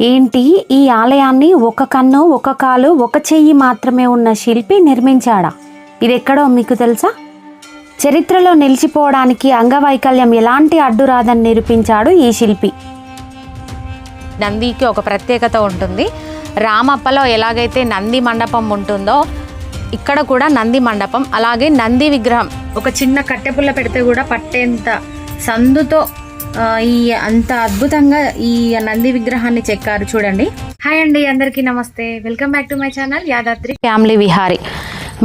ఏంటి? ఈ ఆలయాన్ని ఒక కన్ను ఒక కాలు ఒక చెయ్యి మాత్రమే ఉన్న శిల్పి నిర్మించాడా? ఇది ఎక్కడో మీకు తెలుసా? చరిత్రలో నిలిచిపోవడానికి అంగవైకల్యం ఎలాంటి అడ్డు రాదని నిరూపించాడు ఈ శిల్పి. నందికి ఒక ప్రత్యేకత ఉంటుంది. రామప్పలో ఎలాగైతే నంది మండపం ఉంటుందో ఇక్కడ కూడా నంది మండపం అలాగే నంది విగ్రహం. ఒక చిన్న కట్టెపుల్ల పెడితే కూడా పట్టేంత సందుతో ఈ అంత అద్భుతంగా ఈ నంది విగ్రహాన్ని చెక్కారు చూడండి. హాయ్ అండి అందరికీ నమస్తే. Welcome back to my channel Yadadri family Vihari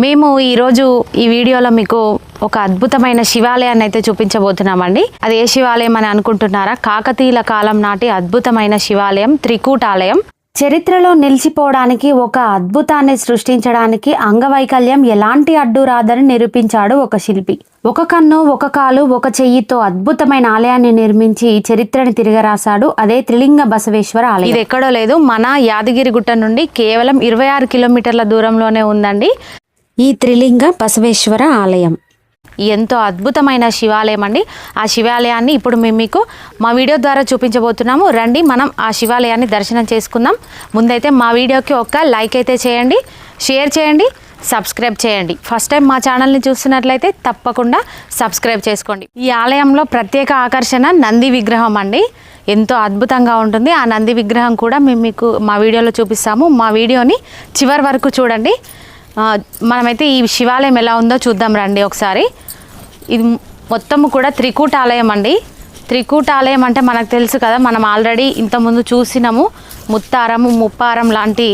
మేము ఈరోజు ఈ వీడియోలో మీకు ఒక అద్భుతమైన శివాలయాన్ని అయితే చూపించబోతున్నామండి. అది ఏ శివాలయం అని అనుకుంటున్నారా? కాకతీయుల కాలం నాటి అద్భుతమైన శివాలయం త్రికూటాలయం. చరిత్రలో నిలిచిపోవడానికి ఒక అద్భుతాన్ని సృష్టించడానికి అంగవైకల్యం ఎలాంటి అడ్డు రాదని నిరూపించాడు ఒక శిల్పి. ఒక కన్ను ఒక కాలు ఒక చెయ్యితో అద్భుతమైన ఆలయాన్ని నిర్మించి చరిత్రని తిరగరాశాడు. అదే త్రిలింగ బసవేశ్వర ఆలయం. ఇది ఎక్కడో లేదు. మన యాదగిరి గుట్ట నుండి కేవలం ఇరవై ఆరు కిలోమీటర్ల దూరంలోనే ఉందండి. ఈ త్రిలింగ బసవేశ్వర ఆలయం. ఎంతో అద్భుతమైన శివాలయం అండి. ఆ శివాలయాన్ని ఇప్పుడు మేము మీకు మా వీడియో ద్వారా చూపించబోతున్నాము. రండి మనం ఆ శివాలయాన్ని దర్శనం చేసుకుందాం. ముందైతే మా వీడియోకి ఒక లైక్ అయితే చేయండి షేర్ చేయండి సబ్స్క్రైబ్ చేయండి. ఫస్ట్ టైం మా ఛానల్ని చూస్తున్నట్లయితే తప్పకుండా సబ్స్క్రైబ్ చేసుకోండి. ఈ ఆలయంలో ప్రత్యేక ఆకర్షణ నంది విగ్రహం అండి. ఎంతో అద్భుతంగా ఉంటుంది. ఆ నంది విగ్రహం కూడా మేము మీకు మా వీడియోలో చూపిస్తాము. మా వీడియోని చివరి వరకు చూడండి. మనమైతే ఈ శివాలయం ఎలా ఉందో చూద్దాం రండి ఒకసారి. ఇది మొత్తము కూడా త్రికూటాలయం అండి. త్రికూటాలయం అంటే మనకు తెలుసు కదా మనం ఆల్రెడీ ఇంతకుముందు చూసినాము ముత్తారము ముప్పారం లాంటి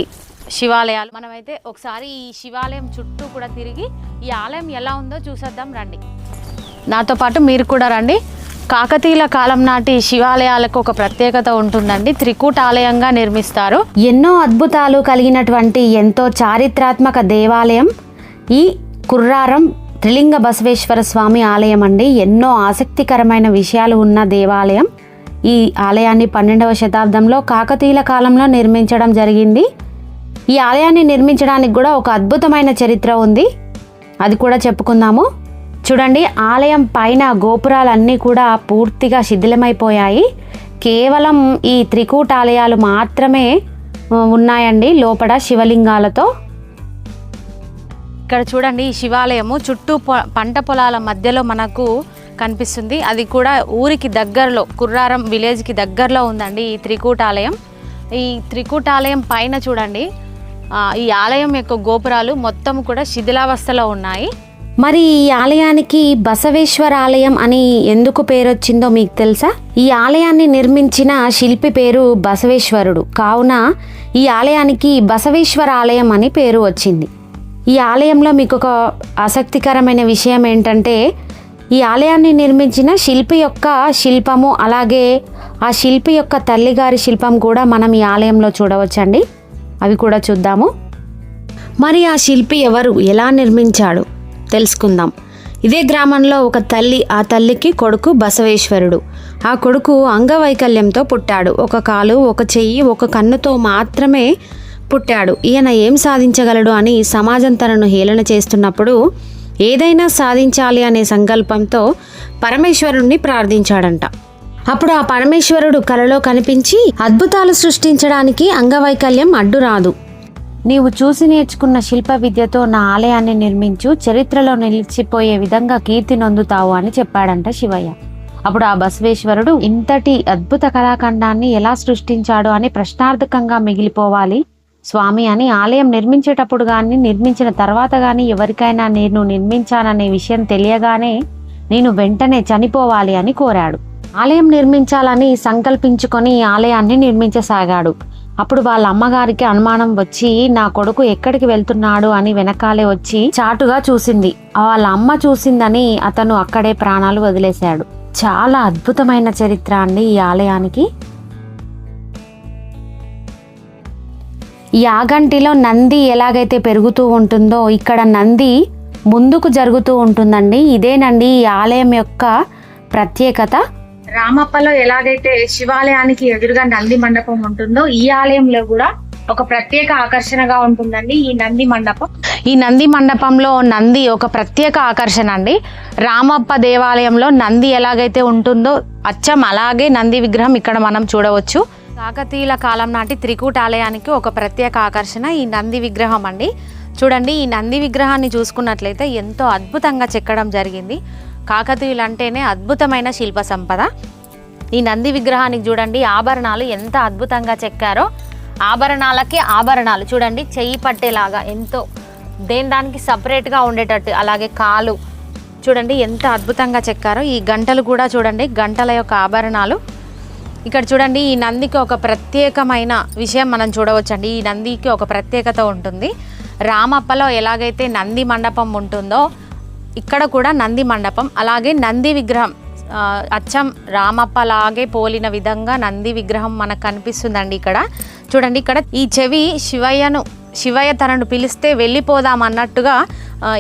శివాలయాలు. మనమైతే ఒకసారి ఈ శివాలయం చుట్టూ కూడా తిరిగి ఈ ఆలయం ఎలా ఉందో చూసేద్దాం రండి. నాతో పాటు మీరు కూడా రండి. కాకతీయుల కాలం నాటి శివాలయాలకు ఒక ప్రత్యేకత ఉంటుందండి. త్రికూటాలయంగా నిర్మిస్తారు. ఎన్నో అద్భుతాలు కలిగినటువంటి ఎంతో చారిత్రాత్మక దేవాలయం. ఈ కుర్రారం త్రిలింగ బసవేశ్వర స్వామి ఆలయం అండి. ఎన్నో ఆసక్తికరమైన విషయాలు ఉన్న దేవాలయం. ఈ ఆలయాన్ని పన్నెండవ శతాబ్దంలో కాకతీయుల కాలంలో నిర్మించడం జరిగింది. ఈ ఆలయాన్ని నిర్మించడానికి కూడా ఒక అద్భుతమైన చరిత్ర ఉంది. అది కూడా చెప్పుకుందాము. చూడండి ఆలయం పైన గోపురాలన్నీ కూడా పూర్తిగా శిథిలమైపోయాయి. కేవలం ఈ త్రికూటాలయాలు మాత్రమే ఉన్నాయండి లోపల శివలింగాలతో. ఇక్కడ చూడండి ఈ శివాలయము చుట్టూ పొ- పంట పొలాల మధ్యలో మనకు కనిపిస్తుంది. అది కూడా ఊరికి దగ్గరలో కుర్రారం విలేజ్కి దగ్గరలో ఉందండి ఈ త్రికూటాలయం. ఈ త్రికూటాలయం పైన చూడండి ఈ ఆలయం యొక్క గోపురాలు మొత్తం కూడా శిథిలావస్థలో ఉన్నాయి. మరి ఈ ఆలయానికి బసవేశ్వర ఆలయం అని ఎందుకు పేరొచ్చిందో మీకు తెలుసా? ఈ ఆలయాన్ని నిర్మించిన శిల్పి పేరు బసవేశ్వరుడు. కావున ఈ ఆలయానికి బసవేశ్వర ఆలయం అని పేరు వచ్చింది. ఈ ఆలయంలో మీకు ఒక ఆసక్తికరమైన విషయం ఏంటంటే ఈ ఆలయాన్ని నిర్మించిన శిల్పి యొక్క శిల్పము అలాగే ఆ శిల్పి యొక్క తల్లిగారి శిల్పం కూడా మనం ఈ ఆలయంలో చూడవచ్చండి. అవి కూడా చూద్దాము. మరి ఆ శిల్పి ఎవరు? ఎలా నిర్మించాడు? తెలుసుకుందాం. ఇదే గ్రామంలో ఒక తల్లి ఆ తల్లికి కొడుకు బసవేశ్వరుడు. ఆ కొడుకు అంగవైకల్యంతో పుట్టాడు. ఒక కాలు ఒక చెయ్యి ఒక కన్నుతో మాత్రమే పుట్టాడు. ఈయన ఏం సాధించగలడు అని సమాజం తనను హేళన చేస్తున్నప్పుడు ఏదైనా సాధించాలి అనే సంకల్పంతో పరమేశ్వరుణ్ణి ప్రార్థించాడంట. అప్పుడు ఆ పరమేశ్వరుడు కలలో కనిపించి అద్భుతాలు సృష్టించడానికి అంగవైకల్యం అడ్డు రాదు నీవు చూసి నేర్చుకున్న శిల్ప విద్యతో నా ఆలయాన్ని నిర్మించు చరిత్రలో నిలిచిపోయే విధంగా కీర్తి నొందుతావు అని చెప్పాడంట శివయ్య. అప్పుడు ఆ బసవేశ్వరుడు ఇంతటి అద్భుత కళాఖండాన్ని ఎలా సృష్టించాడు అని ప్రశ్నార్థకంగా మిగిలిపోవాలి? స్వామి అని ఆలయం నిర్మించేటప్పుడు కానీ నిర్మించిన తర్వాత కానీ ఎవరికైనా నేను నిర్మించాననే విషయం తెలియగానే నేను వెంటనే చనిపోవాలి అని కోరాడు. ఆలయం నిర్మించాలని సంకల్పించుకొని ఆలయాన్ని నిర్మించసాగాడు. అప్పుడు వాళ్ళ అమ్మగారికి అనుమానం వచ్చి నా కొడుకు ఎక్కడికి వెళ్తున్నాడు? అని వెనకాలే వచ్చి చాటుగా చూసింది. వాళ్ళ అమ్మ చూసిందని అతను అక్కడే ప్రాణాలు వదిలేశాడు. చాలా అద్భుతమైన చరిత్ర అండి ఈ ఆలయానికి. యాగంటిలో నంది ఎలాగైతే పెరుగుతూ ఉంటుందో ఇక్కడ నంది ముందుకు జరుగుతూ ఉంటుందండి. ఇదేనండి ఈ ఆలయం యొక్క ప్రత్యేకత. రామప్పలో ఎలాగైతే శివాలయానికి ఎదురుగా నంది మండపం ఉంటుందో ఈ ఆలయంలో కూడా ఒక ప్రత్యేక ఆకర్షణగా ఉంటుందండి ఈ నంది మండపం. ఈ నంది మండపంలో నంది ఒక ప్రత్యేక ఆకర్షణ అండి. రామప్ప దేవాలయంలో నంది ఎలాగైతే ఉంటుందో అచ్చం అలాగే నంది విగ్రహం ఇక్కడ మనం చూడవచ్చు. కాకతీయుల కాలం నాటి త్రికూట ఆలయానికి ఒక ప్రత్యేక ఆకర్షణ ఈ నంది విగ్రహం అండి. చూడండి ఈ నంది విగ్రహాన్ని చూసుకున్నట్లయితే ఎంతో అద్భుతంగా చెక్కడం జరిగింది. కాకతీయులు అంటేనే అద్భుతమైన శిల్ప సంపద. ఈ నంది విగ్రహానికి చూడండి ఆభరణాలు ఎంత అద్భుతంగా చెక్కారో. ఆభరణాలకి ఆభరణాలు. చూడండి చెయ్యి పట్టేలాగా ఎంతో. దేని దానికి సపరేట్గా ఉండేటట్టు అలాగే కాలు. చూడండి ఎంత అద్భుతంగా చెక్కారో. ఈ గంటలు కూడా చూడండి గంటల యొక్క ఆభరణాలు. ఇక్కడ చూడండి ఈ నందికి ఒక ప్రత్యేకమైన విషయం మనం చూడవచ్చండి. ఈ నందికి ఒక ప్రత్యేకత ఉంటుంది. రామప్పలో ఎలాగైతే నంది మండపం ఉంటుందో ఇక్కడ కూడా నంది మండపం అలాగే నంది విగ్రహం అచ్చం అచ్చం రామప్పలాగే పోలిన విధంగా నంది విగ్రహం మనకు కనిపిస్తుందండి ఇక్కడ. చూడండి ఇక్కడ ఈ చెవి శివయ్యను శివయ్య తనను పిలిస్తే వెళ్ళిపోదాం అన్నట్టుగా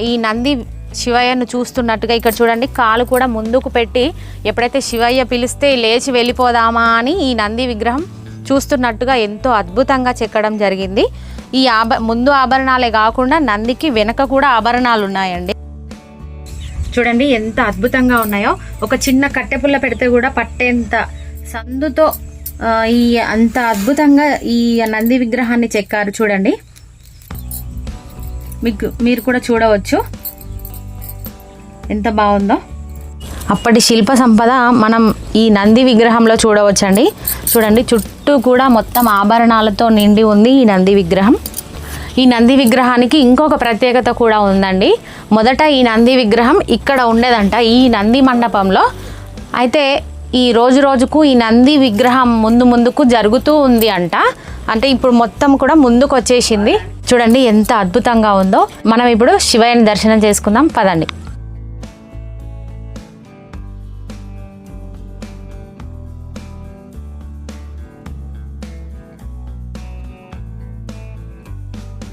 ఈ నంది శివయ్యను చూస్తున్నట్టుగా ఇక్కడ చూడండి కాలు కూడా ముందుకు పెట్టి ఎప్పుడైతే శివయ్య పిలిస్తే లేచి వెళ్ళిపోదామా అని ఈ నంది విగ్రహం చూస్తున్నట్టుగా ఎంతో అద్భుతంగా చెక్కడం జరిగింది. ఈ ఆభ ముందు ఆభరణాలే కాకుండా నందికి వెనక కూడా ఆభరణాలు ఉన్నాయండి చూడండి ఎంత అద్భుతంగా ఉన్నాయో. ఒక చిన్న కట్టెపుల్ల పెడితే కూడా పట్టేంత సందుతో ఈ అంత అద్భుతంగా ఈ నంది విగ్రహాన్ని చెక్కారు చూడండి. మీకు మీరు కూడా చూడవచ్చు. ఎంత బాగుందో. అప్పటి శిల్ప సంపద మనం ఈ నంది విగ్రహంలో చూడవచ్చండి. చూడండి చుట్టూ కూడా మొత్తం ఆభరణాలతో నిండి ఉంది ఈ నంది విగ్రహం. ఈ నంది విగ్రహానికి ఇంకొక ప్రత్యేకత కూడా ఉందండి. మొదట ఈ నంది విగ్రహం ఇక్కడ ఉండేదంట ఈ నంది మండపంలో. అయితే ఈ రోజు రోజుకు ఈ నంది విగ్రహం ముందు ముందుకు జరుగుతూ ఉంది అంట. అంటే ఇప్పుడు మొత్తం కూడా ముందుకు వచ్చేసింది. చూడండి ఎంత అద్భుతంగా ఉందో. మనం ఇప్పుడు శివయ్యని దర్శనం చేసుకుందాం. పదండి.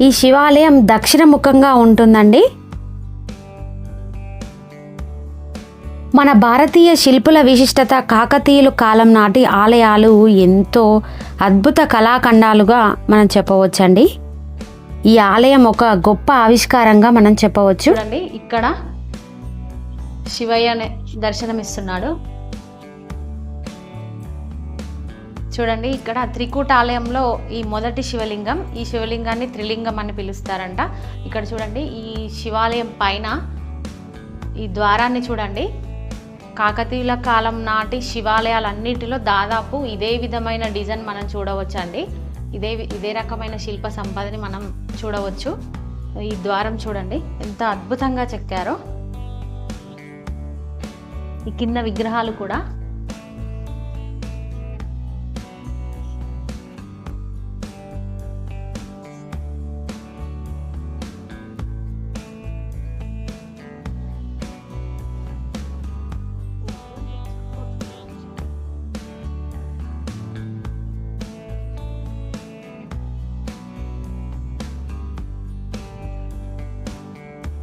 ఈ శివాలయం దక్షిణ ముఖంగా ఉంటుందండి. మన భారతీయ శిల్పుల విశిష్టత కాకతీయుల కాలం నాటి ఆలయాలు ఎంతో అద్భుత కళాఖండాలుగా మనం చెప్పవచ్చండి. ఈ ఆలయం ఒక గొప్ప ఆవిష్కారంగా మనం చెప్పవచ్చు. చూడండి ఇక్కడ శివయ్య దర్శనమిస్తున్నాడు. చూడండి ఇక్కడ త్రికూట ఆలయంలో ఈ మొదటి శివలింగం ఈ శివలింగాన్ని త్రిలింగం అని పిలుస్తారంట. ఇక్కడ చూడండి ఈ శివాలయం పైన ఈ ద్వారాన్ని చూడండి. కాకతీయుల కాలం నాటి శివాలయాలన్నిటిలో దాదాపు ఇదే విధమైన డిజైన్ మనం చూడవచ్చండి. ఇదే వి- ఇదే రకమైన శిల్ప సంపదని మనం చూడవచ్చు. ఈ ద్వారం చూడండి ఎంత అద్భుతంగా చెక్కారో. ఈ కింద విగ్రహాలు కూడా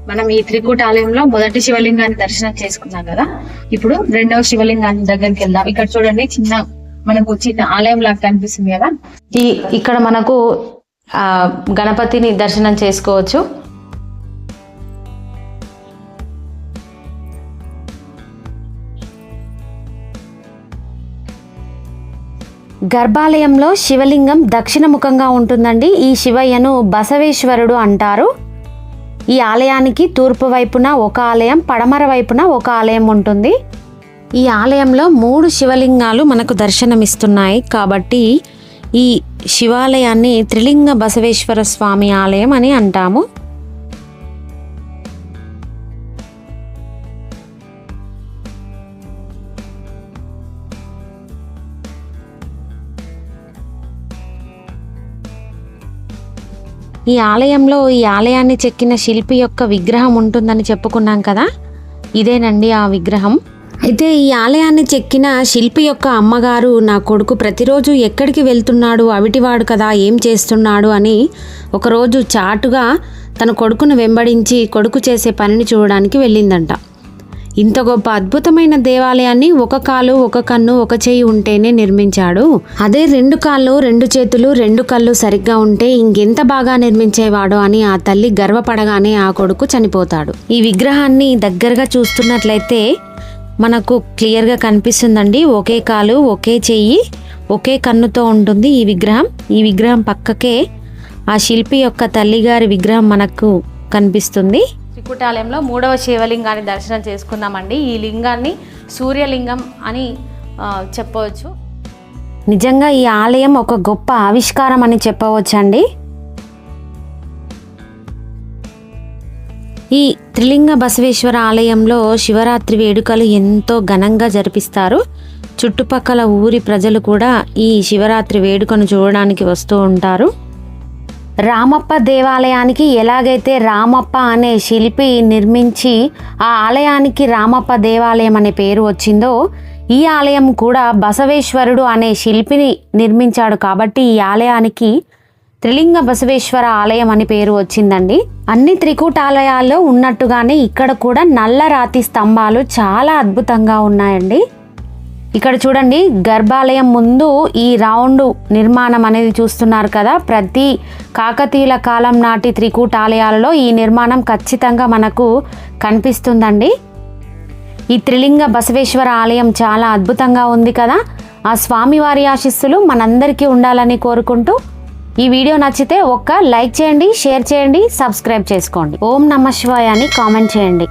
మనం ఈ త్రికూట ఆలయంలో మొదటి శివలింగాన్ని దర్శనం చేసుకున్నాం కదా. ఇప్పుడు రెండవ శివలింగాన్ని దగ్గరికి వెళ్దాం. ఇక్కడ చూడండి చిన్న మనకు చిన్న ఆలయం లాగా కనిపిస్తుంది కదా. ఈ ఇక్కడ మనకు ఆ, గణపతిని దర్శనం చేసుకోవచ్చు. గర్భాలయంలో శివలింగం దక్షిణ ముఖంగా ఉంటుందండి. ఈ శివయ్యను బసవేశ్వరుడు అంటారు. ఈ ఆలయానికి తూర్పు వైపున ఒక ఆలయం పడమర వైపున ఒక ఆలయం ఉంటుంది. ఈ ఆలయంలో మూడు శివలింగాలు మనకు దర్శనమిస్తున్నాయి. కాబట్టి ఈ శివాలయాన్ని త్రిలింగ బసవేశ్వర స్వామి ఆలయం అని అంటాము. ఈ ఆలయంలో ఈ ఆలయాన్ని చెక్కిన శిల్పి యొక్క విగ్రహం ఉంటుందని చెప్పుకున్నాం కదా? ఇదేనండి ఆ విగ్రహం. అయితే ఈ ఆలయాన్ని చెక్కిన శిల్పి యొక్క అమ్మగారు నా కొడుకు ప్రతిరోజు ఎక్కడికి వెళ్తున్నాడు? అవిటివాడు కదా ఏం చేస్తున్నాడు? అని ఒకరోజు చాటుగా తన కొడుకును వెంబడించి కొడుకు చేసే పనిని చూడడానికి వెళ్ళిందంట. ఇంత గొప్ప అద్భుతమైన దేవాలయాన్ని ఒక కాలు ఒక కన్ను ఒక చేయి ఉంటేనే నిర్మించాడు. అదే రెండు కాళ్ళు రెండు చేతులు రెండు కళ్ళు సరిగ్గా ఉంటే ఇంకెంత బాగా నిర్మించేవాడు అని ఆ తల్లి గర్వపడగానే ఆ కొడుకు చనిపోతాడు. ఈ విగ్రహాన్ని దగ్గరగా చూస్తున్నట్లయితే మనకు క్లియర్గా కనిపిస్తుందండి. ఒకే కాలు ఒకే చెయ్యి ఒకే కన్నుతో ఉంటుంది ఈ విగ్రహం. ఈ విగ్రహం పక్కకే ఆ శిల్పి యొక్క తల్లిగారి విగ్రహం మనకు కనిపిస్తుంది. త్రికుటాలయంలో మూడవ శివలింగాన్ని దర్శనం చేసుకున్నామండి ఈ లింగాన్ని సూర్యలింగం అని చెప్పవచ్చు. నిజంగా ఈ ఆలయం ఒక గొప్ప ఆవిష్కారం అని చెప్పవచ్చండి. ఈ త్రిలింగ బసవేశ్వర ఆలయంలో శివరాత్రి వేడుకలు ఎంతో ఘనంగా జరిపిస్తారు. చుట్టుపక్కల ఊరి ప్రజలు కూడా ఈ శివరాత్రి వేడుకను చూడడానికి వస్తూ ఉంటారు. రామప్ప దేవాలయానికి ఎలాగైతే రామప్ప అనే శిల్పి నిర్మించి ఆ ఆలయానికి రామప్ప దేవాలయం అనే పేరు వచ్చిందో ఈ ఆలయం కూడా బసవేశ్వరుడు అనే శిల్పిని నిర్మించాడు కాబట్టి ఈ ఆలయానికి త్రిలింగ బసవేశ్వర ఆలయం అని పేరు వచ్చిందండి. అన్ని త్రికూటాలయాల్లో ఉన్నట్టుగానే ఇక్కడ కూడా నల్ల రాతి స్తంభాలు చాలా అద్భుతంగా ఉన్నాయండి. ఇక్కడ చూడండి గర్భాలయం ముందు ఈ రౌండ్ నిర్మాణం అనేది చూస్తున్నారు కదా. ప్రతి కాకతీయుల కాలం నాటి త్రికూటాలయాలలో ఈ నిర్మాణం ఖచ్చితంగా మనకు కనిపిస్తుందండి. ఈ త్రిలింగ బసవేశ్వర ఆలయం చాలా అద్భుతంగా ఉంది కదా. ఆ స్వామివారి ఆశీస్సులు మనందరికీ ఉండాలని కోరుకుంటూ ఈ వీడియో నచ్చితే ఒక్క లైక్ చేయండి షేర్ చేయండి సబ్స్క్రైబ్ చేసుకోండి. ఓం నమ శివాయ అని కామెంట్ చేయండి.